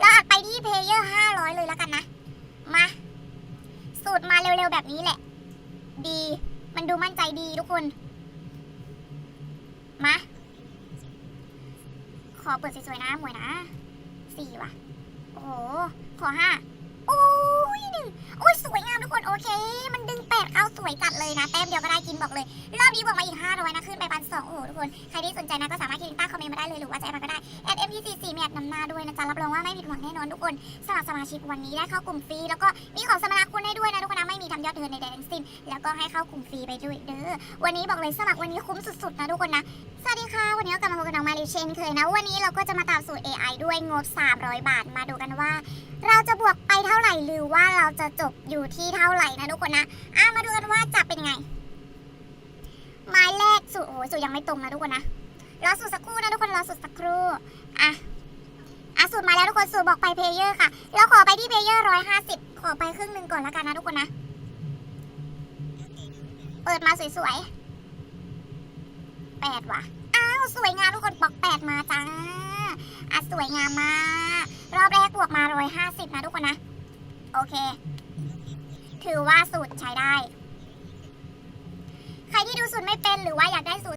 แล้วอัดไปที่เพลเยอร์ห้าร้อยเลยแล้วกันนะ มา สูตรมาเร็วๆแบบนี้แหละ ดี มันดูมั่นใจดีทุกคน มา ขอเปิดสวยๆนะหมวยนะสี่ว่ะ โอ้โห ขอห้าโอ้ยหนึ่งโอ้ยสวยงามทุกคนโอเค มันดึงแปดเข้าสวยจัดเลยนะ แต้มเดียวก็ได้กินบอกเลย รอบนี้บอกมาอีกห้าร้อยนะ ขึ้นไปพันสองโอ้โหทุกคน ใครที่สนใจนะก็สามารถคิดใต้คอมเมน แอด MT44 มีแอดนำหน้าด้วยนะจ๊ะรับรองว่าไม่ผิดหวังแน่นอนทุกคนสมัครสมาชิกวันนี้ได้เข้ากลุ่มฟรีแล้วก็มีของสมนาคุณให้ด้วยนะทุกคนนะไม่มีทำยอดเงินในใดทั้งสิ้นแล้วก็ให้เข้ากลุ่มฟรีไปด้วยเด้อวันนี้บอกเลยสมัครวันนี้คุ้มสุดๆนะทุกคนนะสวัสดีค่ะวันนี้เรากลับมาพบกับน้องมาริเชนเคยนะวันนี้เราก็จะมาตามสูตร AI ด้วยงบ 300 บาทมาดูกันว่า เราจะบวกไปเท่าไหร่หรือว่าเราจะจบอยู่ที่เท่าไหร่นะทุกคนนะอะมาดูกันว่าจะเป็นยังไงไม้แรกสูตรโอ้ยสูตรยังไม่ตรงนะทุกคนนะรอสูตรสักครู่นะทุกคนรอสูตรสักครู่ สูตรมาแล้วทุกคนสูตรบอกไปเพลเยอร์ค่ะเราขอไปที่เพลเยอร์ร้อยห้าสิบขอไปครึ่งหนึ่งก่อนแล้วกันนะทุกคนนะ เปิดมาสวยๆแปดว่ะ อ้าว สวยงามทุกคนบอกแปดมาจ้าอะสวยงามมาก รอบแรกบวกมาร้อยห้าสิบนะทุกคนนะ โอเค ถือว่าสูตรใช้ได้ ใครที่ดูสูตรไม่เป็นหรือว่าอยากได้สูตร